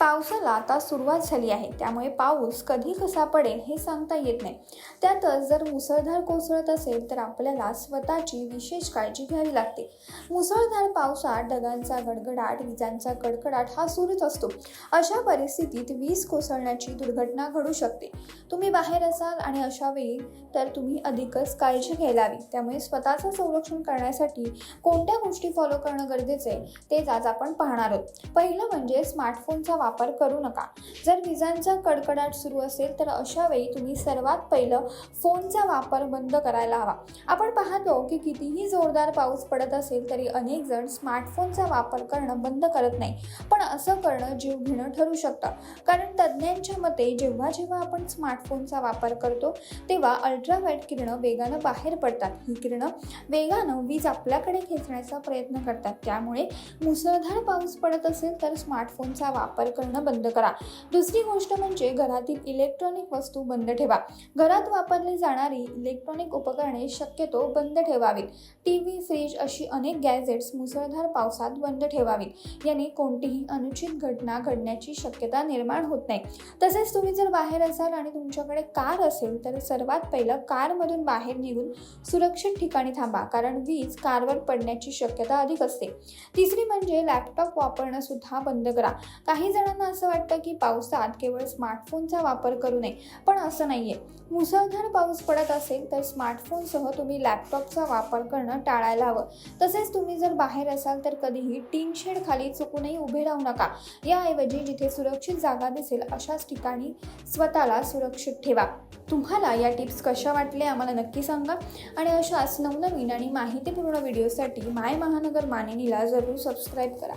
पावसाला आता सुरुवात झाली आहे. त्यामुळे पाऊस कधी कसा पडेल हे सांगता येत नाही. त्यातच जर मुसळधार कोसळत असेल तर आपल्याला स्वतःची विशेष काळजी घ्यावी लागते. मुसळधार पावसात ढगांचा गडगडाट विजांचा कडकडाट हा सुरूच असतो. अशा परिस्थितीत वीज कोसळण्याची दुर्घटना घडू शकते. तुम्ही बाहेर असाल आणि अशा वेळी तर तुम्ही अधिकच काळजी घ्यायला हवी. त्यामुळे स्वतःचं संरक्षण करण्यासाठी कोणत्या गोष्टी फॉलो करणं गरजेचं आहे तेच आज आपण पाहणार आहोत. पहिलं म्हणजे स्मार्टफोनचा वापर. वापर करू नका. जर विजांचा कडकडाट सुरू असेल तर अशा वेळी तुम्ही सर्वात पहिलं फोनचा वापर बंद करायला हवा. आपण पाहतो की कितीही जोरदार पाऊस पडत असेल तरी अनेक जण स्मार्टफोनचा वापर करणं बंद करत नाही. पण असं करणं जीव घेणं ठरू शकतं. कारण तज्ज्ञांच्या मते जेव्हा जेव्हा आपण स्मार्टफोनचा वापर करतो तेव्हा अल्ट्राव्हाईट किरणं वेगानं बाहेर पडतात. ही किरणं वेगानं वीज आपल्याकडे खेचण्याचा प्रयत्न करतात. त्यामुळे मुसळधार पाऊस पडत असेल तर स्मार्टफोनचा वापर करणं बंद करा. दुसरी गोष्ट म्हणजे घरातील इलेक्ट्रॉनिक वस्तू बंद ठेवा. घरात वापरली जाणारी इलेक्ट्रॉनिक उपकरणे शक्यतो बंद ठेवावीत. टी व्ही फ्रीज अशी अनेक गॅजेट्स मुसळधार पावसात बंद ठेवावीत. याने कोणतीही अनुचित घटना घडण्याची शक्यता निर्माण होत नाही. तसेच तुम्ही जर बाहेर असाल आणि तुमच्याकडे कार असेल तर सर्वात पहिलं कारमधून बाहेर निघून सुरक्षित ठिकाणी थांबा कारण वीज कारवर पडण्याची शक्यता अधिक असते. तिसरी म्हणजे लॅपटॉप वापरणं सुद्धा बंद करा. काही जणांना असं वाटतं की पावसात केवळ स्मार्टफोनचा वापर करू नये पण असं नाही आहे मुसळधार पाऊस पडत असेल तर स्मार्टफोनसह तुम्ही लॅपटॉपचा वापर करणं टाळायला हवं. तसेच तुम्ही जर बाहेर असाल तर कधीही टीन शेड खाली चुकूनही उभे राहू नका. याऐवजी जिथे सुरक्षित जागा दिसेल अशाच ठिकाणी स्वतःला सुरक्षित ठेवा. तुम्हाला या टिप्स कशा वाटल्या आम्हाला नक्की सांगा. आणि अशाच नवनवीन आणि माहितीपूर्ण व्हिडिओसाठी माय महानगर मानिनीला जरूर सबस्क्राईब करा.